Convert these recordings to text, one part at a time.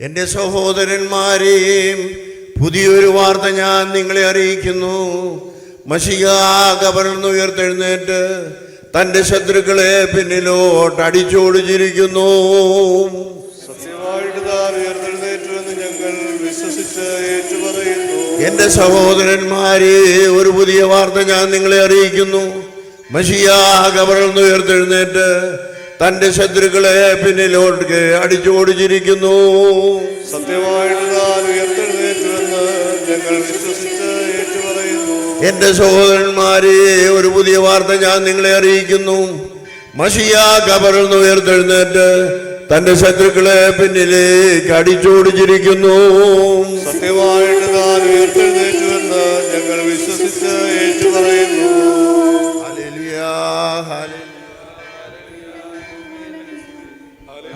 എന്റെ സഹോദരന്മാരെയും പുതിയൊരു വാർത്ത ഞാൻ നിങ്ങളെ അറിയിക്കുന്നു. മഷിക കബറിന്ന് ഉയർത്തെഴുന്നേറ്റ് തന്റെ ശത്രുക്കളെ പിന്നിലോട്ട് അടിച്ചോടിച്ചിരിക്കുന്നു. എന്റെ എന്റെ സഹോദരന്മാരെ ഒരു പുതിയ വാർത്ത ഞാൻ നിങ്ങളെ അറിയിക്കുന്നു. മഷിയ കബറിന്ന് ഉയർത്തെഴുന്നേറ്റ് തന്റെ ശത്രുക്കളെ പിന്നിലോട്ട് അടിച്ചോടിച്ചിരിക്കുന്നു. സത്യമായിട്ട് താൻ ഉയർത്തെഴുന്നേറ്റുവെന്ന് ഞങ്ങൾ വിശ്വസിച്ച് ഏറ്റുപറയുന്നു. എന്റെ സഹോദരന്മാരെ ഒരു പുതിയ വാർത്ത ഞാൻ നിങ്ങളെ അറിയിക്കുന്നു. മഷിയ കബറിൽ നിന്ന് ഉയർത്തെഴുന്നേറ്റ് തന്റെ ശത്രുക്കളെ പിന്നിലേക്ക് അടിച്ചോടിച്ചിരിക്കുന്നു. സത്യമായിട്ട് താൻ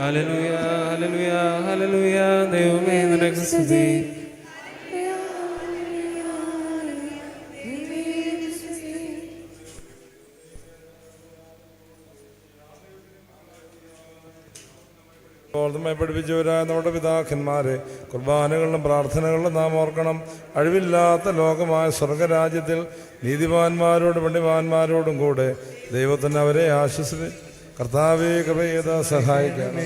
ഹല്ലേലൂയ ഹല്ലേലൂയ ഹല്ലേലൂയ ദൈവമേ നിനക്ക് സ്തുതി. ഓർമ്മയെ പഠിപ്പിച്ചവരായ നമ്മുടെ പിതാക്കന്മാരെ കുർബാനകളിലും പ്രാർത്ഥനകളിലും നാം ഓർക്കണം. അഴിവില്ലാത്ത ലോകമായ സ്വർഗരാജ്യത്തിൽ നീതിമാന്മാരോടും പണ്ഡിമാന്മാരോടും കൂടെ ദൈവത്തിന് അവരെ ആശ്വസിപ്പി കർത്താവെ കൃപ ചെയ്ത് സഹായിക്കണം